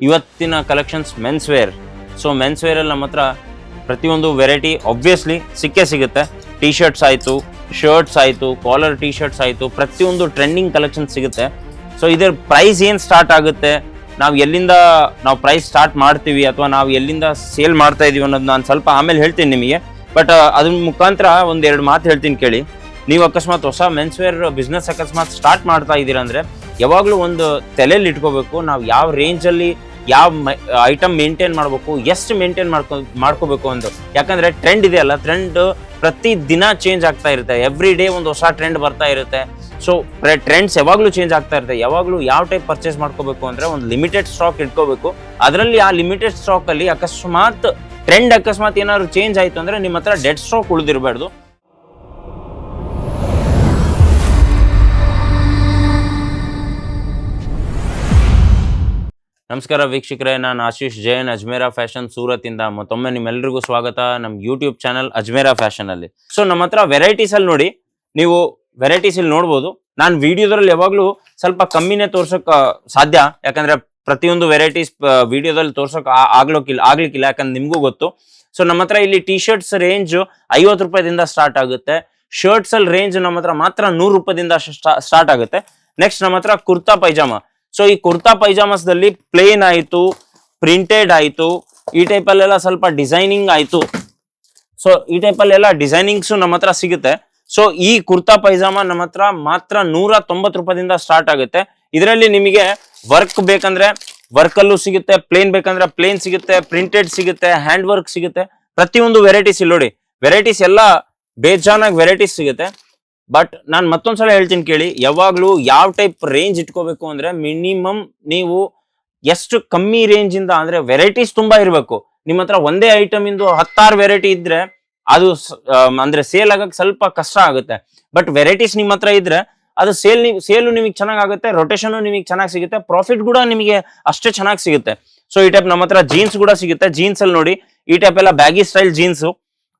ಇವತ್ತಿನ collections men's wear so men's ವೇರಲ್ಲಿ ನಮ್ಮ ಹತ್ರ ಪ್ರತಿಯೊಂದು ವೆರೈಟಿ ಆಬ್ವಿಯಸ್ಲಿ ಸಿಕ್ಕೇ ಸಿಗುತ್ತೆ. ಟಿ ಶರ್ಟ್ಸ್ ಆಯಿತು ಶರ್ಟ್ಸ್ ಆಯಿತು ಕಾಲರ್ ಟಿ ಶರ್ಟ್ಸ್ ಆಯಿತು, ಪ್ರತಿಯೊಂದು ಟ್ರೆಂಡಿಂಗ್ ಕಲೆಕ್ಷನ್ ಸಿಗುತ್ತೆ. ಸೊ ಇದರ ಪ್ರೈಸ್ ಏನು ಸ್ಟಾರ್ಟ್ ಆಗುತ್ತೆ? ನಾವು ಎಲ್ಲಿಂದ ನಾವು ಪ್ರೈಸ್ ಸ್ಟಾರ್ಟ್ ಮಾಡ್ತೀವಿ ಅಥವಾ ನಾವು ಎಲ್ಲಿಂದ ಸೇಲ್ ಮಾಡ್ತಾ ಇದೀವಿ ಅನ್ನೋದು ನಾನು ಸ್ವಲ್ಪ ಆಮೇಲೆ ಹೇಳ್ತೀನಿ ನಿಮಗೆ. ಬಟ್ ಅದ್ರ ಮುಖಾಂತರ ಒಂದೆರಡು ಮಾತು ಹೇಳ್ತೀನಿ ಕೇಳಿ. ನೀವು ಅಕಸ್ಮಾತ್ ಹೊಸ ಮೆನ್ಸ್ ವೇರ್ ಬಿಸ್ನೆಸ್ ಅಕಸ್ಮಾತ್ ಸ್ಟಾರ್ಟ್ ಮಾಡ್ತಾ ಇದ್ದೀರಾ ಯಾವಾಗಲೂ ಒಂದು ತಲೆಯಲ್ಲಿ ಇಟ್ಕೋಬೇಕು, ನಾವು ಯಾವ ರೇಂಜಲ್ಲಿ ಯಾವ ಐಟಮ್ ಮೇಂಟೈನ್ ಮಾಡಬೇಕು, ಎಷ್ಟು ಮೇಂಟೈನ್ ಮಾಡ್ಕೊ, ಮಾಡ್ಕೋಬೇಕು ಅಂತ ಯಾಕಂದರೆ ಟ್ರೆಂಡ್ ಇದೆಯಲ್ಲ ಟ್ರೆಂಡ್ ಪ್ರತಿ ದಿನ ಚೇಂಜ್ ಆಗ್ತಾ ಇರುತ್ತೆ. ಎವ್ರಿ ಡೇ ಒಂದು ಹೊಸ ಟ್ರೆಂಡ್ ಬರ್ತಾ ಇರುತ್ತೆ. ಸೊ ಟ್ರೆಂಡ್ಸ್ ಯಾವಾಗಲೂ ಚೇಂಜ್ ಆಗ್ತಾ ಇರುತ್ತೆ. ಯಾವಾಗಲೂ ಯಾವ ಟೈಪ್ ಪರ್ಚೇಸ್ ಮಾಡ್ಕೋಬೇಕು ಅಂದರೆ ಒಂದು ಲಿಮಿಟೆಡ್ ಸ್ಟಾಕ್ ಇಟ್ಕೋಬೇಕು. ಅದರಲ್ಲಿ ಆ ಲಿಮಿಟೆಡ್ ಸ್ಟಾಕಲ್ಲಿ ಅಕಸ್ಮಾತ್ ಟ್ರೆಂಡ್ ಅಕಸ್ಮಾತ್ ಏನಾದ್ರು ಚೇಂಜ್ ಆಯಿತು ಅಂದರೆ ನಿಮ್ಮ ಹತ್ರ ಡೆಡ್ ಸ್ಟಾಕ್ ಉಳಿದಿರಬಾರ್ದು. ನಮಸ್ಕಾರ ವೀಕ್ಷಕರೇ, ನಾನು ಆಶೀಶ್ ಜೈನ್ ಅಜ್ಮೇರಾ ಫ್ಯಾಷನ್ ಸೂರತ್ ಇಂದ ಮತ್ತೊಮ್ಮೆ ನಿಮ್ಮೆಲ್ಲರಿಗೂ ಸ್ವಾಗತ ನಮ್ಮ ಯೂಟ್ಯೂಬ್ ಚಾನಲ್ ಅಜ್ಮೇರಾ ಫ್ಯಾಷನ್ ಅಲ್ಲಿ ಸೊ ನಮ್ಮ ಹತ್ರ ವೆರೈಟೀಸ್ ಅಲ್ಲಿ ನೋಡಿ, ನೀವು ವೆರೈಟೀಸ್ ಇಲ್ಲಿ ನೋಡ್ಬೋದು. ನಾನು ವಿಡಿಯೋದಲ್ಲಿ ಯಾವಾಗ್ಲೂ ಸ್ವಲ್ಪ ಕಮ್ಮಿನೇ ತೋರ್ಸಕ್ ಸಾಧ್ಯ. ಯಾಕಂದ್ರೆ ಪ್ರತಿಯೊಂದು ವೆರೈಟೀಸ್ ವಿಡಿಯೋದಲ್ಲಿ ತೋರ್ಸಕ್ ಆಗ್ಲೋಕಿಲ್ಲ ಆಗ್ಲಿಕ್ಕಿಲ್ಲ. ಯಾಕಂದ್ರೆ ನಿಮಗೂ ಗೊತ್ತು. ಸೊ ನಮ್ಮ ಹತ್ರ ಇಲ್ಲಿ ಟಿ ಶರ್ಟ್ಸ್ ರೇಂಜ್ ಐವತ್ತು ರೂಪಾಯಿದಿಂದ ಸ್ಟಾರ್ಟ್ ಆಗುತ್ತೆ. ಶರ್ಟ್ಸ್ ಅಲ್ಲಿ ರೇಂಜ್ ನಮ್ಮ ಹತ್ರ ಮಾತ್ರ ನೂರು ರೂಪಾಯಿದಿಂದ ಸ್ಟಾರ್ಟ್ ಆಗುತ್ತೆ. ನೆಕ್ಸ್ಟ್ ನಮ್ಮ ಹತ್ರ ಕುರ್ತಾ ಪೈಜಾಮ. ಸೊ ಈ ಕುರ್ತಾ ಪೈಜಾಮಸ್ದಲ್ಲಿ ಪ್ಲೇನ್ ಆಯಿತು ಪ್ರಿಂಟೆಡ್ ಆಯಿತು, ಈ ಟೈಪಲ್ಲೆಲ್ಲ ಸ್ವಲ್ಪ ಡಿಸೈನಿಂಗ್ ಆಯಿತು. ಸೊ ಈ ಟೈಪಲ್ಲೆಲ್ಲ ಡಿಸೈನಿಂಗ್ಸು ನಮ್ಮ ಹತ್ರ ಸಿಗುತ್ತೆ. ಸೊ ಈ ಕುರ್ತಾ ಪೈಜಾಮ ನಮ್ಮ ಹತ್ರ ಮಾತ್ರ ನೂರ ತೊಂಬತ್ತು ರೂಪಾಯಿಂದ ಸ್ಟಾರ್ಟ್ ಆಗುತ್ತೆ. ಇದರಲ್ಲಿ ನಿಮಗೆ ವರ್ಕ್ ಬೇಕಂದ್ರೆ ವರ್ಕ್ ಅಲ್ಲೂ ಸಿಗುತ್ತೆ ಪ್ಲೇನ್ ಬೇಕಂದ್ರೆ ಪ್ಲೇನ್ ಸಿಗುತ್ತೆ ಪ್ರಿಂಟೆಡ್ ಸಿಗುತ್ತೆ ಹ್ಯಾಂಡ್ ವರ್ಕ್ ಸಿಗುತ್ತೆ. ಪ್ರತಿಯೊಂದು ವೆರೈಟೀಸ್ ಇಲ್ಲಿ ನೋಡಿ. ವೆರೈಟೀಸ್ ಎಲ್ಲ ಬೇಜಾನಾಗಿ ವೆರೈಟೀಸ್ ಸಿಗುತ್ತೆ. ಬಟ್ ನಾನು ಮತ್ತೊಂದ್ಸಲ ಹೇಳ್ತೀನಿ ಕೇಳಿ, ಯಾವಾಗಲೂ ಯಾವ ಟೈಪ್ ರೇಂಜ್ ಇಟ್ಕೋಬೇಕು ಅಂದ್ರೆ ಮಿನಿಮಮ್ ನೀವು ಎಷ್ಟು ಕಮ್ಮಿ ರೇಂಜ್ ಇಂದ ಅಂದ್ರೆ ವೆರೈಟೀಸ್ ತುಂಬಾ ಇರಬೇಕು. ನಿಮ್ಮ ಹತ್ರ ಒಂದೇ ಐಟಮ್ ಇಂದು ಹತ್ತಾರು ವೆರೈಟಿ ಇದ್ರೆ ಅದು ಅಂದ್ರೆ ಸೇಲ್ ಆಗಕ್ ಸ್ವಲ್ಪ ಕಷ್ಟ ಆಗುತ್ತೆ. ಬಟ್ ವೆರೈಟೀಸ್ ನಿಮ್ಮ ಹತ್ರ ಇದ್ರೆ ಅದು ಸೇಲ್ ಸೇಲು ನಿಮಗೆ ಚೆನ್ನಾಗ್ ಆಗುತ್ತೆ ರೊಟೇಷನ್ ನಿಮಗೆ ಚೆನ್ನಾಗಿ ಸಿಗುತ್ತೆ ಪ್ರಾಫಿಟ್ ಕೂಡ ನಿಮಗೆ ಅಷ್ಟೇ ಚೆನ್ನಾಗಿ ಸಿಗುತ್ತೆ. ಸೊ ಈ ಟೈಪ್ ನಮ್ಮ ಹತ್ರ ಜೀನ್ಸ್ ಕೂಡ ಸಿಗುತ್ತೆ. ಜೀನ್ಸ್ ಅಲ್ಲಿ ನೋಡಿ, ಈ ಟೈಪ್ ಎಲ್ಲ baggy style jeans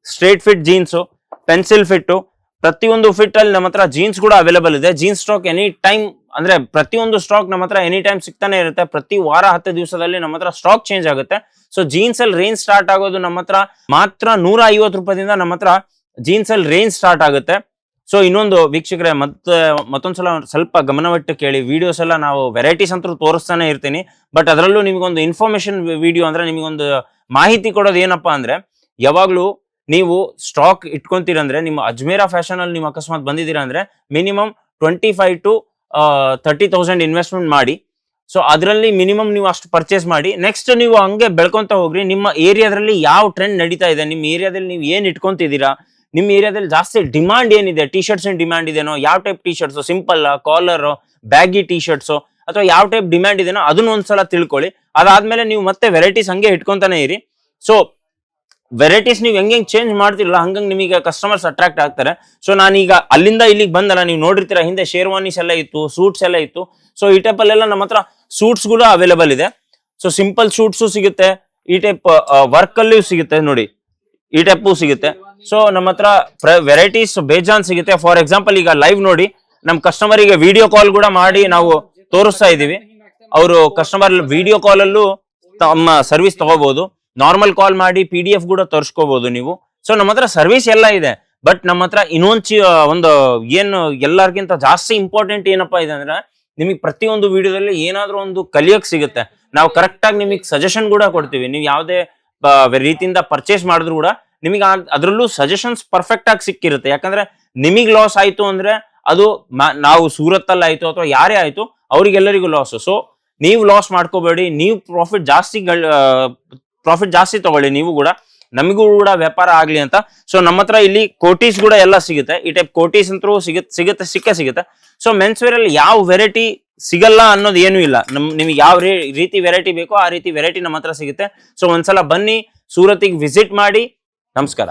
straight fit jeans pencil fit ಪ್ರತಿಯೊಂದು ಫಿಟ್ ಅಲ್ಲಿ ನಮ್ಮ ಹತ್ರ ಜೀನ್ಸ್ ಕೂಡ ಅವೈಲೇಬಲ್ ಇದೆ. ಜೀನ್ಸ್ ಸ್ಟಾಕ್ ಎನಿ ಟೈಮ್ ಅಂದ್ರೆ ಪ್ರತಿಯೊಂದು ಸ್ಟಾಕ್ ನಮ್ಮ ಹತ್ರ ಎನಿ ಟೈಮ್ ಸಿಗ್ತಾನೆ ಇರುತ್ತೆ. ಪ್ರತಿ ವಾರ ಹತ್ತು ದಿವಸದಲ್ಲಿ ನಮ್ಮ ಹತ್ರ ಸ್ಟಾಕ್ ಚೇಂಜ್ ಆಗುತ್ತೆ. ಸೊ ಜೀನ್ಸ್ ಅಲ್ಲಿ ರೇಂಜ್ ಸ್ಟಾರ್ಟ್ ಆಗೋದು ನಮ್ಮ ಹತ್ರ ಮಾತ್ರ ನೂರ ಐವತ್ತು ರೂಪಾಯಿಂದ ನಮ್ಮ ಹತ್ರ ಜೀನ್ಸ್ ಅಲ್ಲಿ ರೇಂಜ್ ಸ್ಟಾರ್ಟ್ ಆಗುತ್ತೆ. ಸೊ ಇನ್ನೊಂದು ವೀಕ್ಷಕರೇ ಮತ್ತೆ ಮತ್ತೊಂದ್ಸಲ ಸ್ವಲ್ಪ ಗಮನವಿಟ್ಟು ಕೇಳಿ. ವಿಡಿಯೋಸ್ ಎಲ್ಲ ನಾವು ವೆರೈಟೀಸ್ ಅಂತೂ ತೋರಿಸ್ತಾನೆ ಇರ್ತೀನಿ. ಬಟ್ ಅದರಲ್ಲೂ ನಿಮಗೊಂದು ಇನ್ಫಾರ್ಮೇಶನ್ ವಿಡಿಯೋ ಅಂದ್ರೆ ನಿಮಗೊಂದು ಮಾಹಿತಿ ಕೊಡೋದು ಏನಪ್ಪಾ ಅಂದ್ರೆ, ಯಾವಾಗ್ಲೂ ನೀವು ಸ್ಟಾಕ್ ಇಟ್ಕೊಂತೀರಂದ್ರೆ ನಿಮ್ಮ ಅಜ್ಮೇರಾ ಫ್ಯಾಷನ್ ಅಲ್ಲಿ ನೀವು ಅಕಸ್ಮಾತ್ ಬಂದಿದ್ದೀರಾ ಅಂದ್ರೆ minimum twenty five to thirty thousand investment ಮಾಡಿ. ಸೊ ಅದರಲ್ಲಿ ಮಿನಿಮಮ್ ನೀವು ಅಷ್ಟು ಪರ್ಚೇಸ್ ಮಾಡಿ. ನೆಕ್ಸ್ಟ್ ನೀವು ಹಂಗೆ ಬೆಳ್ಕೊಂತ ಹೋಗ್ರಿ. ನಿಮ್ಮ ಏರಿಯಾದಲ್ಲಿ ಯಾವ ಟ್ರೆಂಡ್ ನಡೀತಾ ಇದೆ? ನಿಮ್ಮ ಏರಿಯಾದಲ್ಲಿ ನೀವು ಏನ್ ಇಟ್ಕೊಂತಿದ್ದೀರಾ? ನಿಮ್ಮ ಏರಿಯಾದಲ್ಲಿ ಜಾಸ್ತಿ ಡಿಮ್ಯಾಂಡ್ ಏನಿದೆ? ಟಿ ಶರ್ಟ್ಸ್ ಡಿಮ್ಯಾಂಡ್ ಇದೆನೋ? ಯಾವ type T shirts simple collar baggy T shirts ಅಥವಾ ಯಾವ ಟೈಪ್ ಡಿಮ್ಯಾಂಡ್ ಇದೆನೋ ಅದನ್ನ ಒಂದ್ಸಲ ತಿಳ್ಕೊಳ್ಳಿ. ಅದಾದ್ಮೇಲೆ ನೀವು ಮತ್ತೆ ವೆರೈಟೀಸ್ ಹಂಗೆ ಇಟ್ಕೊಂತಾನೆ ಇರಿ. ಸೊ ವೆರೈಟೀಸ್ ನೀವು ಹೆಂಗೆ ಚೇಂಜ್ ಮಾಡ್ತಿರಲ್ಲ, ಹಂಗಂಗೆ ನಿಮಗೆ ಕಸ್ಟಮರ್ಸ್ ಅಟ್ರಾಕ್ಟ್ ಆಗ್ತಾರೆ. ಸೊ ನಾನೀಗ ಅಲ್ಲಿಂದ ಇಲ್ಲಿಗೆ ಬಂದಲ್ಲ, ನೀವು ನೋಡಿರ್ತೀರ, ಹಿಂದೆ ಶೇರ್ವಾನೀಸ್ ಎಲ್ಲ ಇತ್ತು ಸೂಟ್ಸ್ ಎಲ್ಲ ಇತ್ತು. ಸೊ ಈ ಟೈಪ್ ಅಲ್ಲೆಲ್ಲ ನಮ್ಮ ಹತ್ರ ಸೂಟ್ಸ್ ಕೂಡ ಅವೈಲೇಬಲ್ ಇದೆ. ಸೊ ಸಿಂಪಲ್ ಸೂಟ್ಸು ಸಿಗುತ್ತೆ, ಈ ಟೈಪ್ ವರ್ಕ್ ಅಲ್ಲಿ ಸಿಗುತ್ತೆ ನೋಡಿ. ಈ ಟೈಪು ಸಿಗುತ್ತೆ. ಸೊ ನಮ್ಮ ಹತ್ರ ವೆರೈಟೀಸ್ ಬೇಜಾನ್ ಸಿಗುತ್ತೆ. ಫಾರ್ ಎಕ್ಸಾಂಪಲ್ ಈಗ ಲೈವ್ ನೋಡಿ ನಮ್ಮ ಕಸ್ಟಮರಿಗೆ ವಿಡಿಯೋ ಕಾಲ್ ಕೂಡ ಮಾಡಿ ನಾವು ತೋರಿಸ್ತಾ ಇದೀವಿ. ಅವರು ಕಸ್ಟಮರ್ ವಿಡಿಯೋ ಕಾಲ್ ಅಲ್ಲೂ ತಮ್ಮ ಸರ್ವಿಸ್ ತಗೋಬಹುದು ನಾರ್ಮಲ್ ಕಾಲ್ ಮಾಡಿ ಪಿ ಡಿ ಎಫ್ ಕೂಡ ತರಿಸ್ಕೋಬಹುದು ನೀವು. ಸೊ ನಮ್ಮ ಹತ್ರ ಸರ್ವಿಸ್ ಎಲ್ಲ ಇದೆ. ಬಟ್ ನಮ್ಮ ಹತ್ರ ಇನ್ನೊಂದು ಒಂದು ಏನು ಎಲ್ಲರಿಗಿಂತ ಜಾಸ್ತಿ ಇಂಪಾರ್ಟೆಂಟ್ ಏನಪ್ಪಾ ಇದೆ ಅಂದ್ರೆ, ನಿಮಗೆ ಪ್ರತಿಯೊಂದು ವಿಡಿಯೋದಲ್ಲಿ ಏನಾದ್ರೂ ಒಂದು ಕಲಿಯೋಕ್ ಸಿಗುತ್ತೆ. ನಾವು ಕರೆಕ್ಟ್ ಆಗಿ ನಿಮಗೆ ಸಜೆಷನ್ ಕೂಡ ಕೊಡ್ತೀವಿ. ನೀವು ಯಾವುದೇ ರೀತಿಯಿಂದ ಪರ್ಚೇಸ್ ಮಾಡಿದ್ರು ಕೂಡ ನಿಮಗೆ ಅದರಲ್ಲೂ ಸಜೆಷನ್ಸ್ ಪರ್ಫೆಕ್ಟ್ ಆಗಿ ಸಿಕ್ಕಿರುತ್ತೆ. ಯಾಕಂದ್ರೆ ನಿಮಗೆ ಲಾಸ್ ಆಯ್ತು ಅಂದ್ರೆ ಅದು ನಾವು ಸೂರತ್ತಲ್ಲಿ ಆಯ್ತು ಅಥವಾ ಯಾರೇ ಆಯ್ತು, ಅವ್ರಿಗೆಲ್ಲರಿಗೂ ಲಾಸ್ ಸೊ ನೀವು ಲಾಸ್ ಮಾಡ್ಕೋಬೇಡಿ. ನೀವು ಪ್ರಾಫಿಟ್ ಜಾಸ್ತಿ ಪ್ರಾಫಿಟ್ ಜಾಸ್ತಿ ತಗೊಳ್ಳಿ, ನೀವು ಕೂಡ. ನಮಗೂ ಕೂಡ ವ್ಯಾಪಾರ ಆಗ್ಲಿ ಅಂತ. ಸೊ ನಮ್ಮ ಹತ್ರ ಇಲ್ಲಿ ಕೋಟೀಸ್ ಕೂಡ ಎಲ್ಲ ಸಿಗುತ್ತೆ. ಈ ಟೈಪ್ ಕೋಟೀಸ್ ಅಂತೂ ಸಿಗುತ್ತೆ ಸಿಗುತ್ತೆ, ಸಿಕ್ಕೇ ಸಿಗುತ್ತೆ. ಸೊ ಮೆನ್ಸ್ ವೇರ್ ಅಲ್ಲಿ ಯಾವ ವೆರೈಟಿ ಸಿಗಲ್ಲ ಅನ್ನೋದು ಏನೂ ಇಲ್ಲ. ನಮ್ ನಿಮ್ಗೆ ಯಾವ ರೀತಿ ವೆರೈಟಿ ಬೇಕೋ ಆ ರೀತಿ ವೆರೈಟಿ ನಮ್ಮ ಹತ್ರ ಸಿಗುತ್ತೆ. ಸೊ ಒಂದ್ಸಲ ಬನ್ನಿ ಸೂರತ್ತಿಗೆ ವಿಸಿಟ್ ಮಾಡಿ. ನಮಸ್ಕಾರ.